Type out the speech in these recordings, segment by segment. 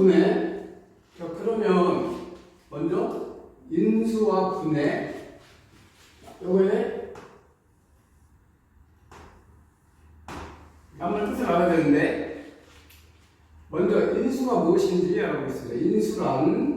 분해. 자, 그러면 먼저 인수와 분해. 요거에 한번 뜻을 알아야 되는데 먼저 인수가 무엇인지 알아보겠습니다. 인수란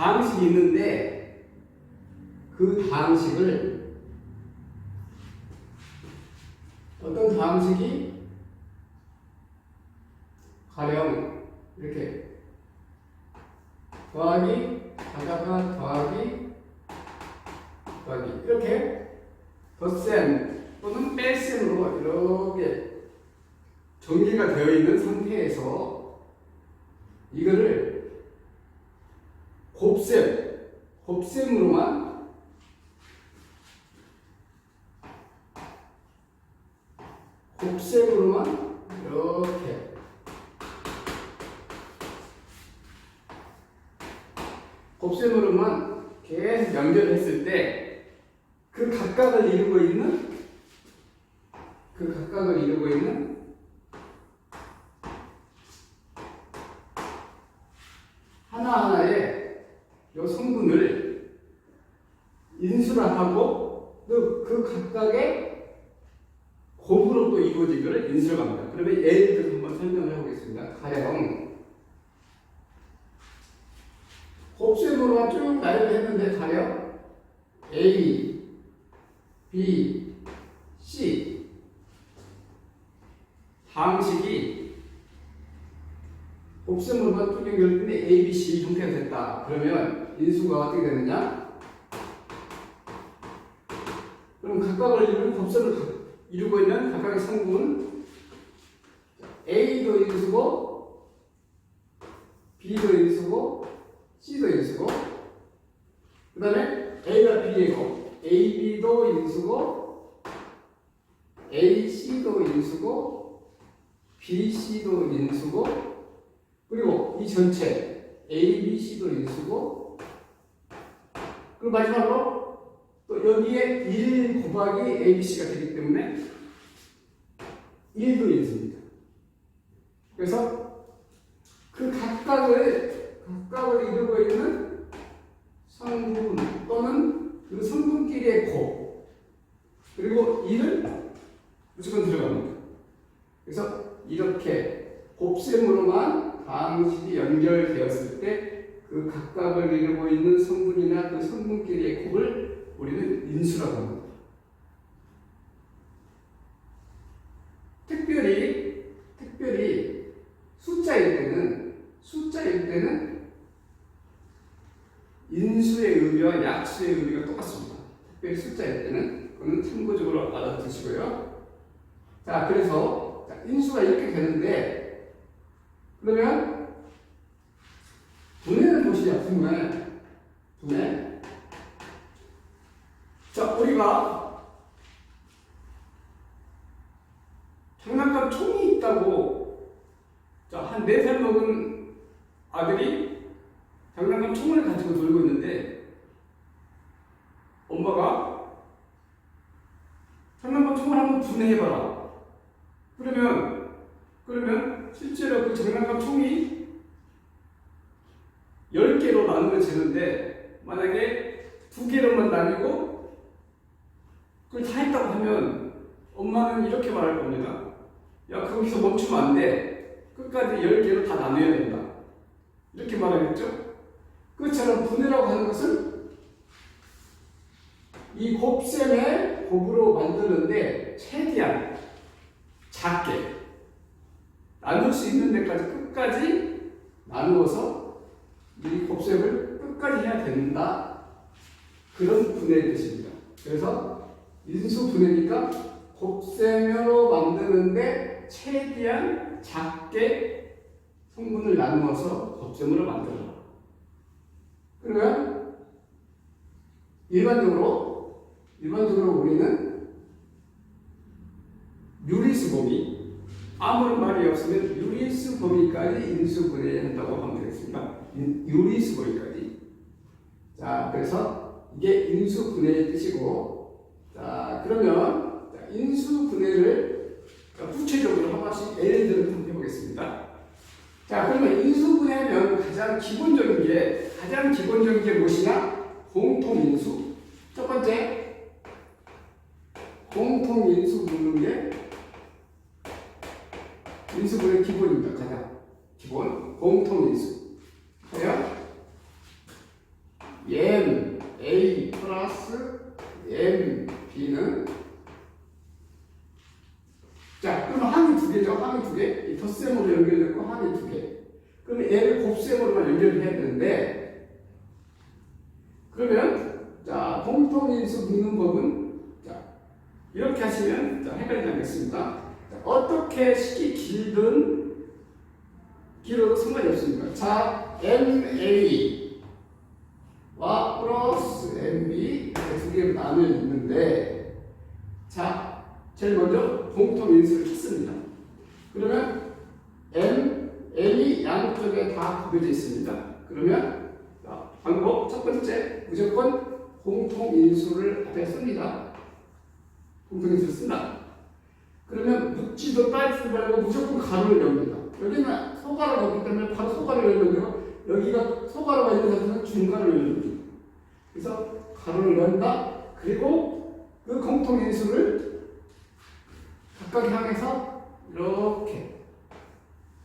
방식이 있는데 그 방식을 어떤 방식이 가령 이렇게 더하기 하다가 더하기 더하기 이렇게 덧셈 또는 뺄셈으로 이렇게 전개가 되어 있는 상태에서 이거를 곱셈, 곱셈으로만 곱셈으로만 이렇게. 곱셈으로만 계속 연결했을 때 그 각각을 이루고 있는 그 각각을 이루고 있는 하나하나의 요 성분을 인수를 하고 또 그 각각의 곱으로 또 이루어진 것을 인수를 합니다. 그러면 예를 들어서 한번 해보겠습니다. 가령 곱셈으로만 쭉 나열을 했는데 가령 A, B, C 방식이 곱셈으로만 쭉 연결했는데 A, B, C 형태가 됐다. 그러면 인수가 어떻게 되느냐? 그럼 각각을 이루는 곱셈을 가- 이루고 있는 각각의 성분 A도 인수고 B도 인수고 C도 인수고. 그 다음에 A가 곱 AB도 인수고 AC도 인수고 BC도 인수고. 그리고 이 전체 ABC도 인수고. 그리고 마지막으로 또 여기에 1 곱하기 ABC가 되기 때문에 1도 인수입니다. 그래서 그 각각을 각각을 이루고 있는 성분 또는 그 성분끼리의 곱 그리고 1은 무조건 들어갑니다. 그래서 이렇게 곱셈으로만 방식이 연결되었을 때 그 각각을 이루고 있는 성분이나 그 성분끼리의 곱을 우리는 인수라고 합니다. 특별히 특별히 숫자일 때는 숫자일 때는 인수의 의미와 약수의 의미가 똑같습니다. 특별히 숫자일 때는 그거는 참고적으로 알아두시고요. 자, 그래서 자, 인수가 이렇게 되는데 그러면 분해는 보시죠. 분해. 분해. 자, 우리가 장난감 총이 있다고 자, 한 네 살 먹은 아들이 장난감 총을 가지고 놀고 있는데 엄마가 장난감 총을 한번 분해해봐라. 그러면 그러면 실제로 그 장난감 총이 10개로 나누면 되는데 만약에 두 개로만 나뉘고 그걸 다 했다고 하면 엄마는 이렇게 말할 겁니다. 야 거기서 멈추면 안 돼. 끝까지 10개로 다 나눠야 된다. 이렇게 말하겠죠? 그처럼 분해라고 하는 것은 이 곱셈의 곱으로 만드는데 최대한 작게 나눌 수 있는 데까지 끝까지 나누어서 이 곱셈을 끝까지 해야 된다. 그런 분해의 뜻입니다. 그래서 인수 분해니까 곱셈으로 만드는데 최대한 작게 성분을 나누어서 곱셈으로 만들어라. 그러면 일반적으로 일반적으로 우리는 유리수공이 아무런 말이 없으면 유리수 범위까지 인수분해 한다고 하면 되겠습니다. 인- 유리수 범위까지. 자, 그래서 이게 인수분해의 뜻이고, 자, 그러면 자, 인수분해를 자, 구체적으로 한 번씩 예를 들어 한번 해보겠습니다. 자, 그러면 인수분해 하면 가장 기본적인 게, 가장 기본적인 게 무엇이냐? 공통인수. 첫 번째, 공통인수 묻는 게 인수분의 기본입니다. 가장 기본 공통인수. 그래요? m a 플러스 m b는 자 그럼 항이 두 개죠. 항이 두 개. 이 덧셈으로 연결됐고 항이 두 개. 그럼 얘를 곱셈으로만 연결을 해야 되는데 그러면 자 공통인수 묻는 법은 자 이렇게 하시면 자 헷갈리지 않겠습니다. 자, 어떻게 식이 길든 길어도 상관이 없습니다. 자, MA 와 플러스 MB 두 개로 나눠 있는데 자, 제일 먼저 공통 인수를 찾습니다. 그러면 M, L이 양쪽에 다 구겨져 있습니다. 그러면 자, 방법 첫 번째 무조건 공통 인수를 앞에 씁니다. 공통 인수를 쓴다. 그러면 묻지도 따지도 말고 무조건 가로를 엽니다. 여기는 소가로가 없기 때문에 바로 소가를 되고 여기가 소가로가 있는 상태는 중가를 열립니다. 그래서 가로를 연다. 그리고 그 공통인수를 각각 향해서 이렇게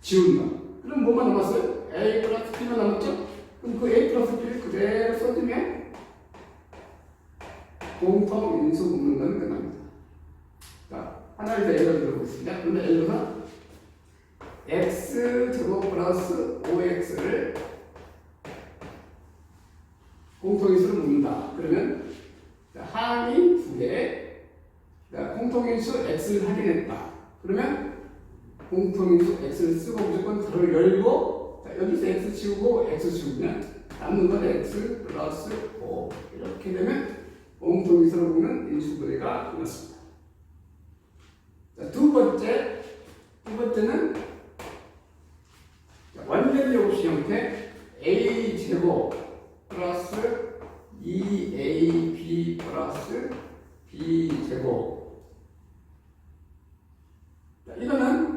지운다. 그럼 뭐만 남았어요? A 플러스 B만 남았죠? 그럼 그 A 플러스 B를 그대로 써주면 공통 인수 묻는 건 끝납니다. 자, 하나를 더 예를 들어보겠습니다. 그러면 예를 들어서 x 제곱 플러스 5x를 공통인수로 묻는다. 그러면 자, 항이 두 개, 자, 공통인수 x를 확인했다. 그러면 공통인수 x를 쓰고 가로를 열고 자, 여기서 x 치우고 x 치우면 남는 건 x 플러스 5 이렇게 되면 공통인수로 묻는 인수분해가 끝났습니다. 자, 두 번째, 두 번째는 자, 완전히 없이 형태 a 제곱 플러스 2ab 플러스 b 제곱. 자, 이거는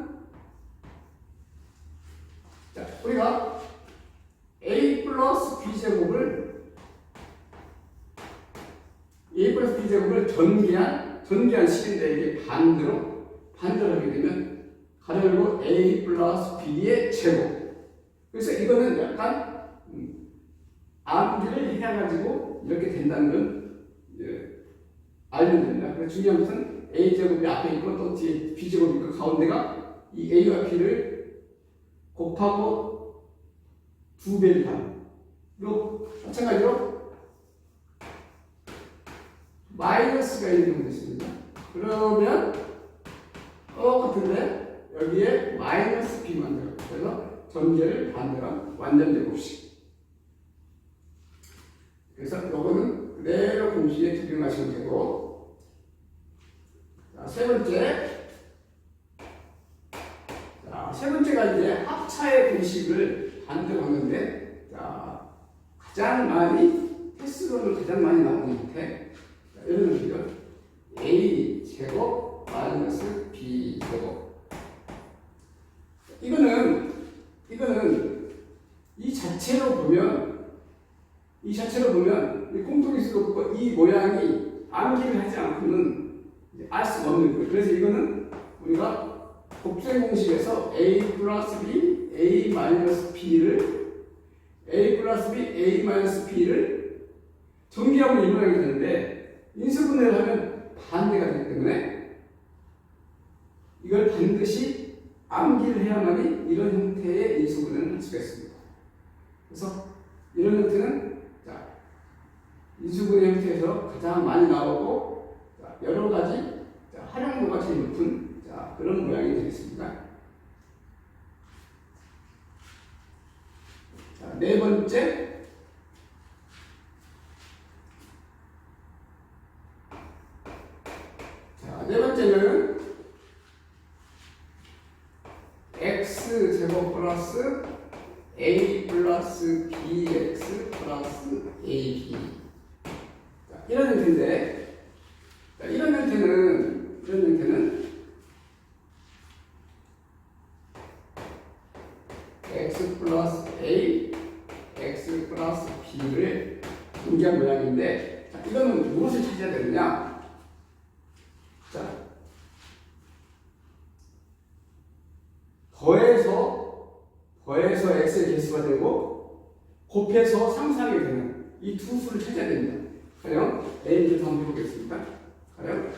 자, 우리가 a 플러스 b 제곱을 a 플러스 b 제곱을 전개한 전개한 식인데 이게 반대로 반대로 하게 되면 가려고 a 플러스 b의 제곱. 그래서 이거는 약간 음, 암기를 해가지고 이렇게 된다는 걸 예, 알면 됩니다. 그래서 중요한 것은 a 제곱이 앞에 있고 또 뒤에 b 제곱이 있고 가운데가 이 a와 b를 곱하고 두 배를. 요 마찬가지로 마이너스가 있는 경우도 있습니다. 그러면 똑같은데 여기에 마이너스 b만 들어가요. 그래서 전개를 반대로 완전 제곱식. 그래서 요거는 그대로 공식에 적용하시면 되고 자, 세 번째. 자, 세 번째가 이제 합차의 공식을 하는데 자, 가장 많이 횟수로는 가장 많이 나오는 형태. 자, 예를 들면 a 제곱 마이너스 b 제곱. 이거는 자체로 보면 이 자체로 보면 이 공통인수가 없고 이 모양이 암기를 하지 않고는 알 수가 없는 거예요. 그래서 이거는 우리가 곱셈 공식에서 a 플러스 b, a 마이너스 b를 a 플러스 b, a 마이너스 b를 전개하면 이 모양이 되는데 인수분해를 하면 반대가 되기 때문에 이걸 반드시 암기를 해야만이 이런 형태의 인수분해를 할 수가 있습니다. 그래서 이런 형태는 자, 인수분해 형태에서 가장 많이 나오고 자, 여러 가지 자, 활용도가 제일 높은 자, 그런 모양이 되겠습니다. 자, 네 번째 자, 네 번째는 플러스 bx 플러스 ab 자, 이런 형태인데 자, 이런 형태는 이런 형태는 x 플러스 a x 플러스 b를 분기한 모양인데 자, 이거는 무엇을 찾아야 되느냐? 자 더해서 더해서 x의 개수가 되고 곱해서 상수하게 되는 이 두 수를 찾아야 됩니다. 가령 a를 한번 해보겠습니다. 가령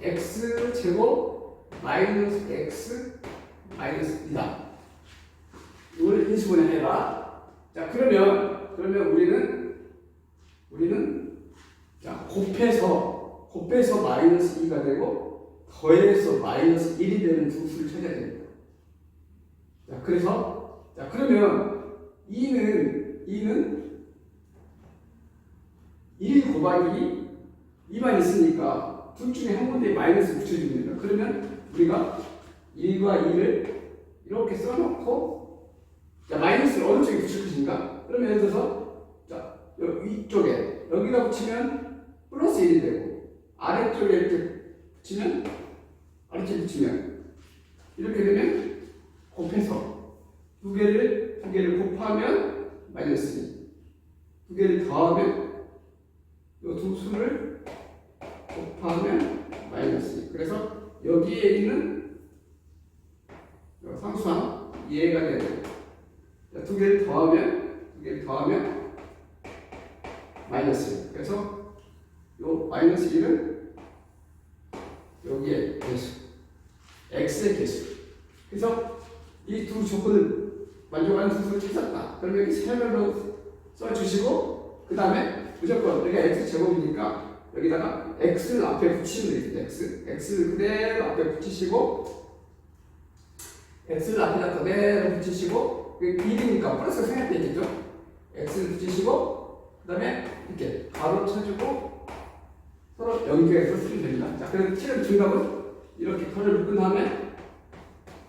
x 제곱 마이너스 x 마이너스 2다. 이걸 인수분해 해라. 자 그러면 그러면 우리는 우리는 자 곱해서 곱해서 마이너스 2가 되고 더해서 마이너스 1이 되는 두 수를 찾아야 됩니다. 자 그래서 자 그러면 2는 2는 1 곱하기 2만 있으니까 둘 중에 한 군데에 마이너스 붙여줍니다. 그러면 우리가 1과 2를 이렇게 써놓고 자 마이너스를 어느 쪽에 붙일 것인가? 그러면 예를 들어서 자 여- 이쪽에 여기다 붙이면 플러스 1이 되고 아래쪽에 이렇게 붙이면 붙이면 이렇게 되면 곱해서 두 개를 두 개를 곱하면 마이너스 2. 두 개를 더하면 이 두 수를 곱하면 마이너스 2. 그래서 여기에 있는 요 상수항 이해가 되는 자, 두 개를 더하면 두 개를 더하면 마이너스 1. 그래서 요 마이너스 1은 여기에 개수 x의 개수. 그래서 이 두 조건을 만족하는 수를 찾았다. 그러면 여기 세별로 써주시고 그 다음에 무조건 여기가 x 제곱이니까 여기다가 x를 앞에 붙이면 되겠죠. x x를 그대로 앞에 붙이시고 x를 앞에다 그대로 붙이시고 여기 b니까 플러스 생략되겠죠. x를 붙이시고 그 다음에 이렇게 가로 쳐주고 서로 연결해서 쓰면 됩니다. 자, 그래서 치는 중답은 이렇게 컬을 묶은 다음에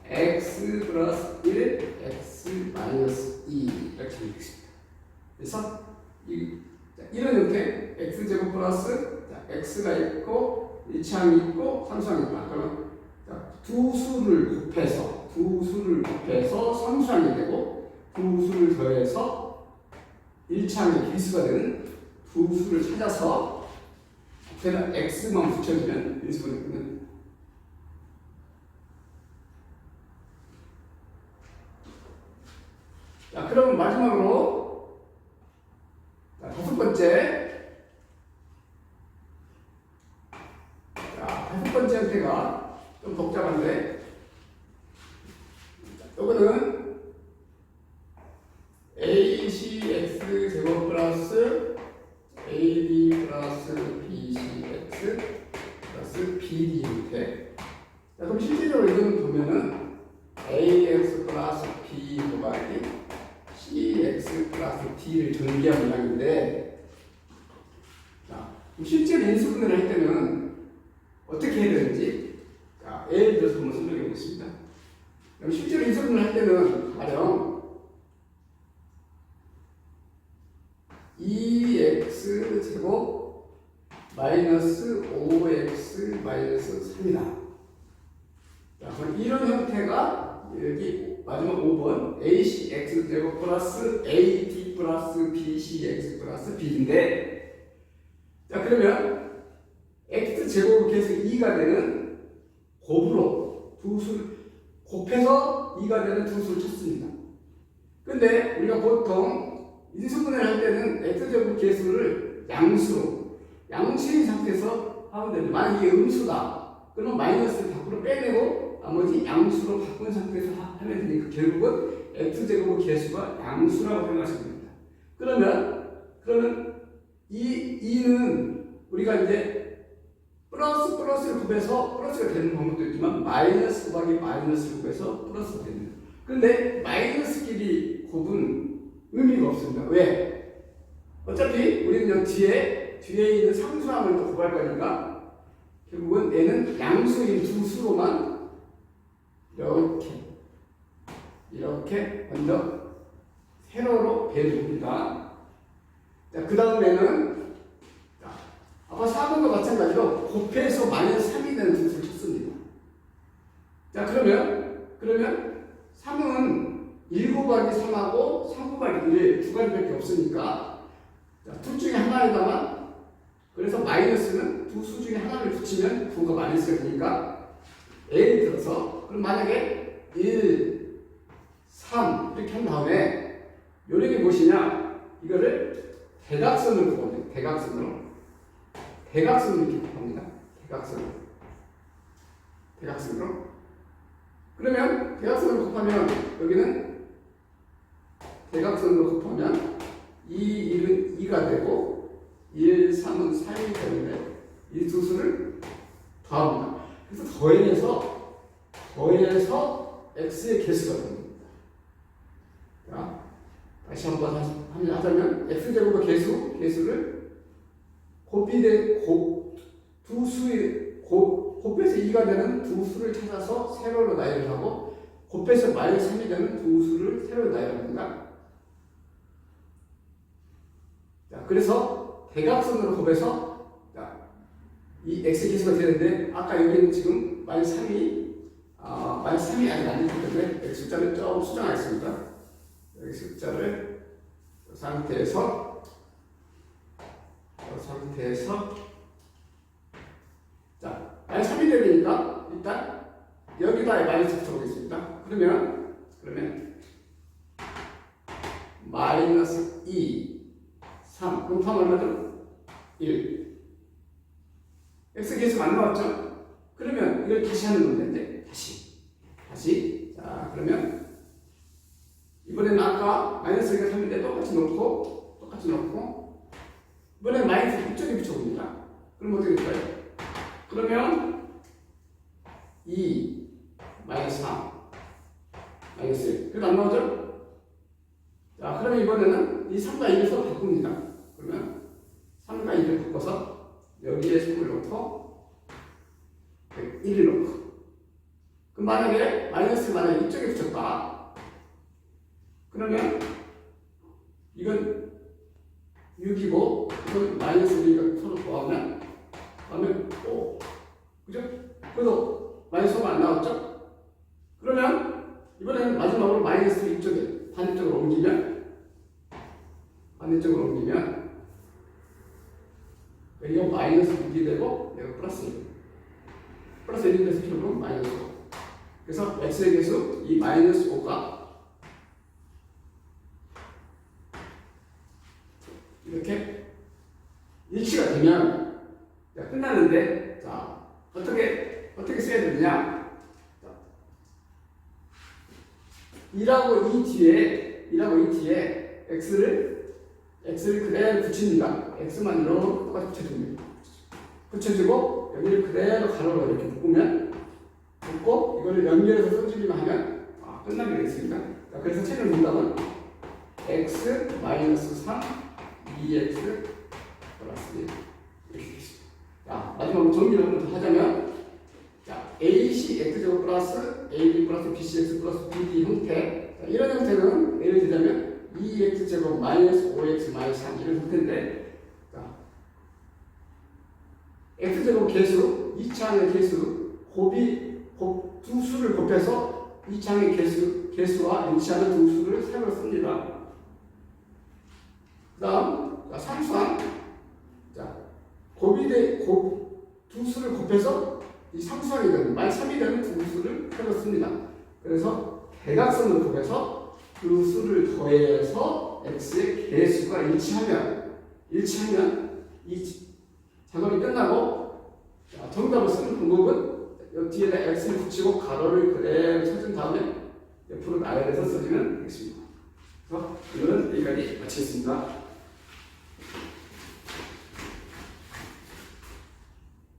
x 플러스 1, x 마이너스 2 이렇게 적겠습니다. 그래서 이, 자, 이런 형태 x 제곱 플러스 자, x가 있고 1창이 있고 3수항이 있다. 그러면 자, 두 수를 곱해서 두 수를 곱해서 3수항이 되고 두 수를 더해서 1창의 개수가 되는 두 수를 찾아서 앞에다 x만 붙여주면 인수분해 끝납니다. 자, 그러면 마지막으로 자, 다섯 번째 자, 다섯 번째 형태가 좀 복잡한데 자, 요거는 ACX 제곱 플러스 AB 플러스 BCX 플러스 BD 형태 자, 그럼 실질적으로 이거는 보면은 AX 플러스 B 곱하기 CX 플러스 D를 전개한 모양인데 자, 실제로 인수분해를 할 때는 어떻게 해야 되는지 자, 예를 들어서 한번 설명해 보겠습니다. 그럼 실제로 인수분해를 할 때는 가령 2x 제곱 마이너스 5x 마이너스 3이다. 자, 그럼 이런 형태가 여기 마지막 5번 AC x 제곱 플러스 AD 플러스 BC x 플러스 B인데 자 그러면 x 제곱 계수 2가 되는 곱으로 두 수를 곱해서 2가 되는 두 수를 찾습니다. 근데 우리가 보통 인수분해를 할 때는 x 제곱 계수를 양수로 양수인 상태에서 하면 됩니다. 만약 이게 음수다. 그러면 마이너스를 밖으로 빼내고 나머지 양수로 바꾼 상태에서 하- 하면 되니까 결국은 x제곱 개수가 양수라고 생각하시면 됩니다. 그러면 그러면 이 2는 우리가 이제 플러스 플러스를 곱해서 플러스가 되는 방법도 있지만 마이너스 곱하기 마이너스를 곱해서 플러스가 됩니다. 근데 마이너스끼리 곱은 의미가 없습니다. 왜? 어차피 우리는 뒤에 뒤에 있는 상수항을 또 곱할 거니까 결국은 얘는 양수인 두 수로만 이렇게 이렇게 먼저 세로로 배줍니다. 자, 그 다음에는 자, 아까 4번과 마찬가지로 곱해서 마이너스 3이 되는 수를 쳤습니다. 자, 그러면 그러면 3은 1 곱하기 3하고 3 곱하기 1 두 가지밖에 없으니까 자, 둘 중에 하나에다가 그래서 마이너스는 두 수 중에 하나를 붙이면 9가 마이너스가 되니까 예를 들어서 그럼 만약에 1, 3 이렇게 한 다음에 요령이 무엇이냐 이거를 대각선으로 곱합니다. 대각선으로 대각선으로 이렇게 곱합니다. 대각선으로 대각선으로 그러면 대각선으로 곱하면 여기는 대각선으로 곱하면 2, 1은 2가 되고 1, 3은 4이 되는데 이 두 수를 더합니다. 그래서 더해서 더해서 x의 개수가 됩니다. 자, 다시 한번 하- 하자면 x 제곱의 개수 개수를 곱비대 곱두 수의 곱 곱해서 2가 되는 두 수를 찾아서 세로로 나열을 하고 곱해서 마이너스 3이 되는 두 수를 세로로 나열합니다. 자, 그래서 대각선으로 곱해서 자, 이 x 개수가 되는데 아까 여기는 지금 마이너스 3이 아, 마이너스 3이 아직 안 됐기 때문에 숫자를 좀 수정하겠습니다. 여기 숫자를 이 상태에서 이 상태에서 자 3이 되니까 일단 여기다 마이너스 붙여보겠습니다. 그러면 그러면 마이너스 2 3 그럼 얼마죠? 1 x 계수가 안 나왔죠? 그러면 이걸 다시 하는 다시 다시 자 그러면 이번에는 아까 마이너스가 3인데 똑같이 놓고 똑같이 놓고 이번엔 마이너스 이쪽에 붙여봅니다 그럼 어떻게 될까요? 그러면 2 마이너스 3 마이너스 1 그래도 안 나오죠? 자 그러면 이번에는 이 3과 1을 서로 바꿉니다 그러면 3과 1을 바꿔서 여기에 3을 넣고 1을 넣고 그럼 만약에 마이너스 만약에 이쪽에 붙였다 그러면 이건 6이고 이건 마이너스 1이가 서로 더하면 하면 5 그죠? 그래서 마이너스 5가 안 나왔죠? 그러면 이번에는 마지막으로 마이너스 이쪽에 반대쪽으로 옮기면 반대쪽으로 옮기면 이거 마이너스 6이 되고 여기 플러스 1 플러스 1이 돼서 결국은 마이너스 5 그래서 x의 개수 이 마이너스 5가 이렇게 일치가 되면 자, 끝나는데 자 어떻게 어떻게 써야 되느냐 자, 2라고 이 뒤에 2라고 이 뒤에 x를 x를 그대로 붙입니다. x만 이렇게 똑같이 붙여줍니다. 붙여주고 여기를 그대로 가로로 이렇게 묶으면 묶고 이거를 연결해서 써주기만 하면 아, 끝나게 되겠습니다. 자, 그래서 최종 정답은 x 마이너스 3 2x 플러스 1 이렇게 되겠습니다. 자, 마지막으로 정리를 한번 더 하자면 자, AC X제곱 플러스 AB 플러스 BCX 플러스 BD 형태 자, 이런 형태는 예를 들자면 2X제곱 마이너스 5X 마이너스 3 이런 형태인데 자, X제곱 개수, 2차항의 개수 곱이 곱, 두 수를 곱해서 2차항의 개수, 개수와 일치하는 두 수를 세로 씁니다 그 다음 자, 상수항 자, 곱이 대, 곱, 두 수를 곱해서 이 상수항이 되는, 만 3이 되는 두 수를 세로 씁니다. 그래서 대각선을 곱해서 그 수를 더해서 x의 개수가 일치하면, 일치하면 이 작업이 끝나고 자, 정답을 쓰는 방법은 여 뒤에다 x를 붙이고 가로를 그대로 쳐준 다음에 옆으로 나열해서 써주면 되겠습니다. 그래서 오늘은 여기까지 마치겠습니다.